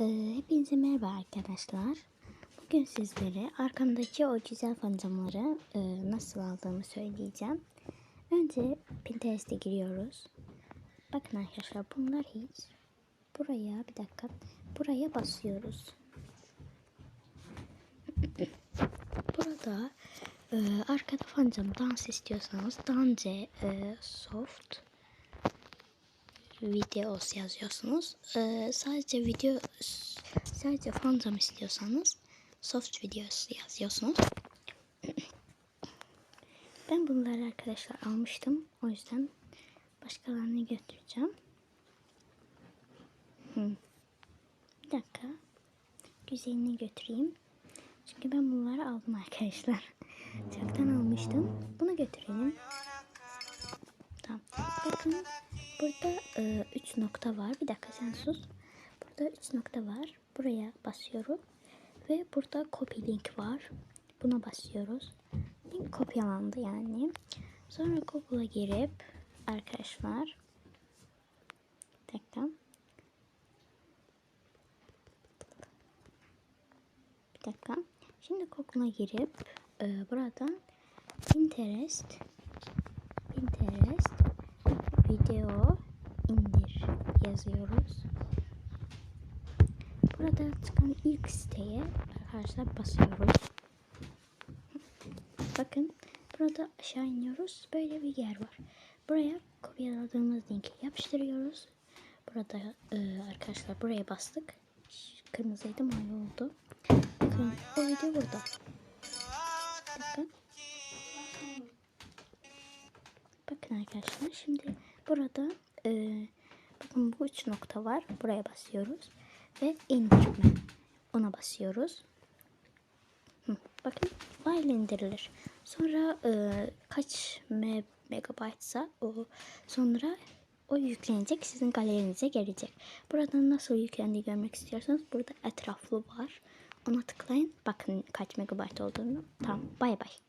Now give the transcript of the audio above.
Ee, hepinize merhaba arkadaşlar. Bugün sizlere arkamdaki o güzel fantomları e, nasıl aldığımı söyleyeceğim. Önce Pinterest'e giriyoruz. Bakın arkadaşlar bunlar hiç. Buraya bir dakika. Buraya basıyoruz. Burada e, arkada fantom dans istiyorsanız dance soft videos yazıyorsunuz. Ee, sadece video sadece fandom istiyorsanız soft videos yazıyorsunuz. Ben bunları arkadaşlar almıştım. O yüzden başkalarını götüreceğim. Hı. Bir dakika. Güzelini götüreyim. Çünkü ben bunları aldım arkadaşlar. Çoktan almıştım. Bunu götürelim. Burada 3 nokta var. Bir dakika sen sus. Burada 3 nokta var. Buraya basıyorum. Ve burada copy link var. Buna basıyoruz. Link kopyalandı yani. Sonra Google'a girip arkadaşlar dakika. Bir dakika. Şimdi Google'a girip e, buradan Pinterest video indir yazıyoruz. Burada çıkan ilk siteye arkadaşlar basıyoruz. Bakın burada aşağı iniyoruz. Böyle bir yer var. Buraya kopyaladığımız linki yapıştırıyoruz. Burada e, arkadaşlar buraya bastık. Kırmızıydı mavi oldu. Bakın o video burada. Bakın. Bakın arkadaşlar şimdi burada e, bakın bu üç nokta var. Buraya basıyoruz ve indirme. Ona basıyoruz. Hı, bakın file indirilir. Sonra e, kaç me megabaytsa o sonra o yüklenecek sizin galerinize gelecek. Buradan nasıl yüklendiği görmek istiyorsanız burada etraflı var. Ona tıklayın. Bakın kaç megabayt olduğunu. Tamam. Bay bay.